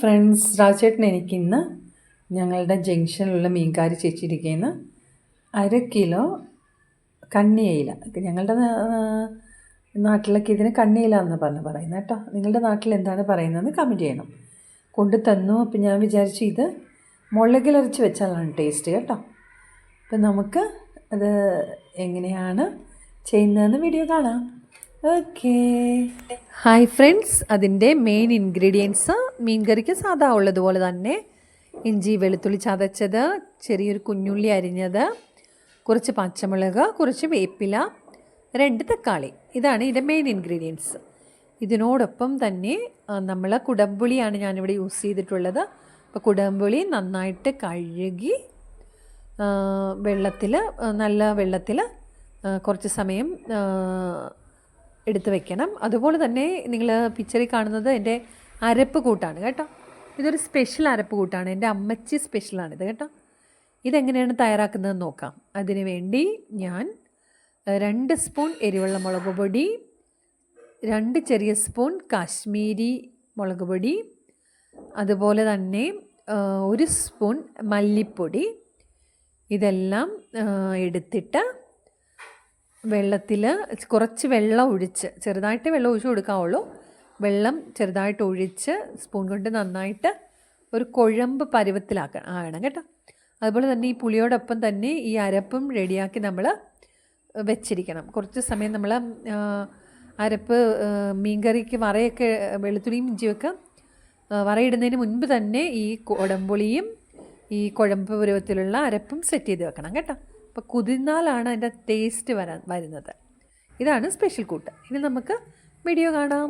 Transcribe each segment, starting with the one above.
Friends രാജേട്ടൻ എനിക്കിന്ന് ഞങ്ങളുടെ ജംഗ്ഷനിലുള്ള മീൻകാരി ചേച്ചിരിക്കുന്ന അര കിലോ കണ്ണിയയില ഞങ്ങളുടെ നാട്ടിലൊക്കെ ഇതിന് കണ്ണിയില എന്ന് പറഞ്ഞ് പറയുന്നത് കേട്ടോ. നിങ്ങളുടെ നാട്ടിൽ എന്താണ് പറയുന്നതെന്ന് കമന്റ് ചെയ്യണം. കൊണ്ട് തന്നു. അപ്പം ഞാൻ വിചാരിച്ചു ഇത് മുളകിലരച്ച് വെച്ചാലാണ് ടേസ്റ്റ് കേട്ടോ. അപ്പം നമുക്ക് അത് എങ്ങനെയാണ് ചെയ്യുന്നതെന്ന് വീഡിയോ കാണാം. ഓക്കേ ഹായ് ഫ്രണ്ട്സ് അതിന്റെ മെയിൻ ഇൻഗ്രീഡിയൻസ് മീൻ കറിക്ക് സാധാ ഉള്ളതുപോലെ തന്നെ ഇഞ്ചി വെളുത്തുള്ളി ചതച്ചത് ചെറിയൊരു കുഞ്ഞുള്ളി അരിഞ്ഞത് കുറച്ച് പച്ചമുളക് കുറച്ച് വേപ്പില രണ്ട് തക്കാളി. ഇതാണ് ഇതിന്റെ മെയിൻ ഇൻഗ്രീഡിയൻസ് ഇതിനോടൊപ്പം തന്നെ നമ്മൾ കുടമ്പുളിയാണ് ഞാനിവിടെ യൂസ് ചെയ്തിട്ടുള്ളത്. അപ്പോൾ കുടമ്പുളി നന്നായിട്ട് കഴുകി വെള്ളത്തിൽ നല്ല വെള്ളത്തിൽ കുറച്ച് സമയം എടുത്ത് വെക്കണം. അതുപോലെ തന്നെ നിങ്ങൾ പിക്ചറിൽ കാണുന്നത് എന്റെ അരപ്പ് കൂട്ടാണ് കേട്ടോ. ഇതൊരു സ്പെഷ്യൽ അരപ്പ് കൂട്ടാണ്. എന്റെ അമ്മച്ചി സ്പെഷ്യലാണിത് കേട്ടോ. ഇതെങ്ങനെയാണ് തയ്യാറാക്കുന്നതെന്ന് നോക്കാം. അതിനു വേണ്ടി ഞാൻ രണ്ട് സ്പൂൺ എരിവെള്ള മുളക് പൊടി രണ്ട് ചെറിയ സ്പൂൺ കാശ്മീരി മുളക് പൊടി അതുപോലെ തന്നെ ഒരു സ്പൂൺ മല്ലിപ്പൊടി. ഇതെല്ലാം എടുത്തിട്ട് വെള്ളത്തിൽ കുറച്ച് വെള്ളം ഒഴിച്ച് ചെറുതായിട്ട് വെള്ളം ഒഴിച്ച് കൊടുക്കാവുള്ളൂ. വെള്ളം ചെറുതായിട്ട് ഒഴിച്ച് സ്പൂൺ കൊണ്ട് നന്നായിട്ട് ഒരു കുഴമ്പ് പരുവത്തിലാക്കണം ആകണം കേട്ടോ. അതുപോലെ തന്നെ ഈ പുളിയോടൊപ്പം തന്നെ ഈ അരപ്പും റെഡിയാക്കി നമ്മൾ വെച്ചിരിക്കണം. കുറച്ച് സമയം നമ്മൾ അരപ്പ് മീൻകറിക്ക് വറയൊക്കെ വെളുത്തുള്ളിയും ഇഞ്ചിയൊക്കെ വറയിടുന്നതിന് മുൻപ് തന്നെ ഈ കുടംപുളിയും ഈ കുഴമ്പ് പരുവത്തിലുള്ള അരപ്പും സെറ്റ് ചെയ്ത് വെക്കണം കേട്ടോ. അപ്പോൾ കുതിർന്നാലാണ് അതിന്റെ ടേസ്റ്റ് വരാൻ വരുന്നത്. ഇതാണ് സ്പെഷ്യൽ കൂട്ട്. ഇനി നമുക്ക് വീഡിയോ കാണാം.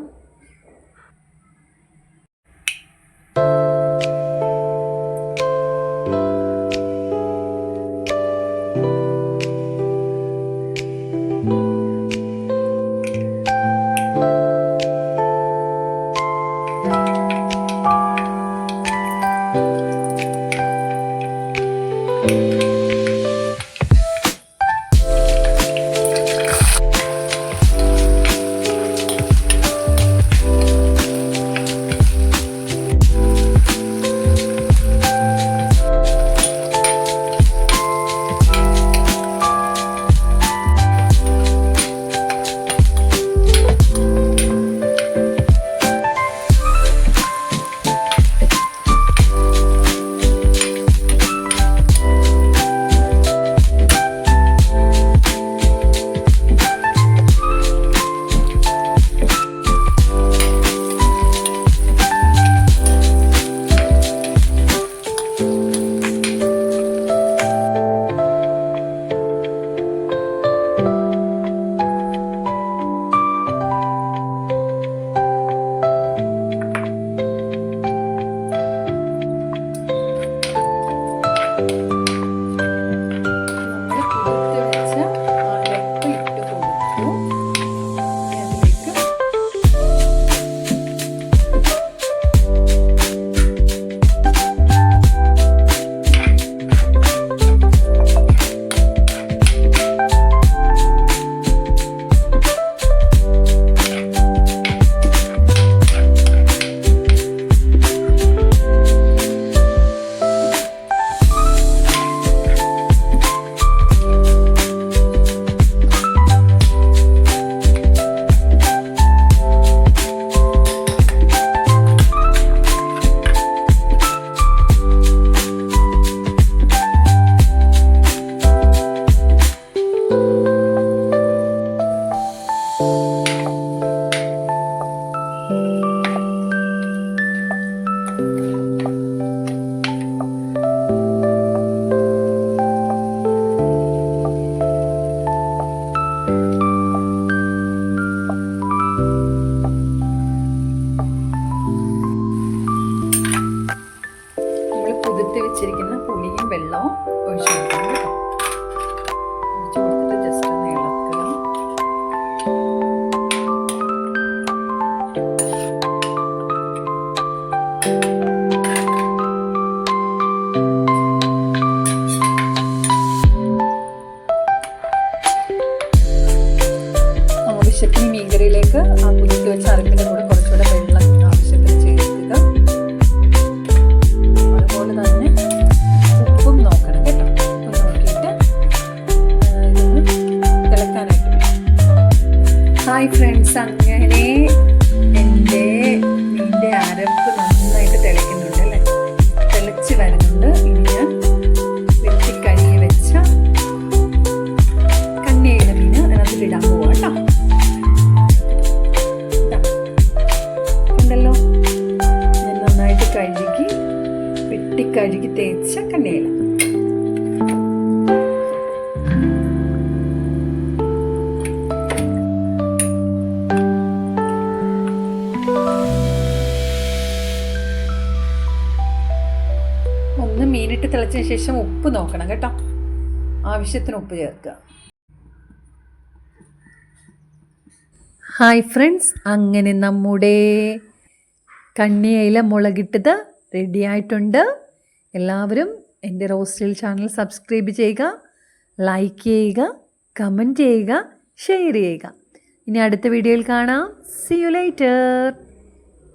കഴുകി തേച്ച കണ്ണിയില ഒന്ന് മീനിട്ട് തിളച്ചതിന് ശേഷം ഉപ്പ് നോക്കണം കേട്ടോ. ആവശ്യത്തിന് ഉപ്പ് ചേർക്കുക. ഹായ് ഫ്രണ്ട്സ് അങ്ങനെ നമ്മുടെ കണ്ണിയയില മുളകിട്ടത് റെഡി ആയിട്ടുണ്ട്. എല്ലാവരും എന്റെ റോസ്റ്റൽ ചാനൽ സബ്സ്ക്രൈബ് ചെയ്യുക ലൈക്ക് ചെയ്യുക കമന്റ് ചെയ്യുക ഷെയർ ചെയ്യുക. ഇനി അടുത്ത വീഡിയോയിൽ കാണാം. C U lighter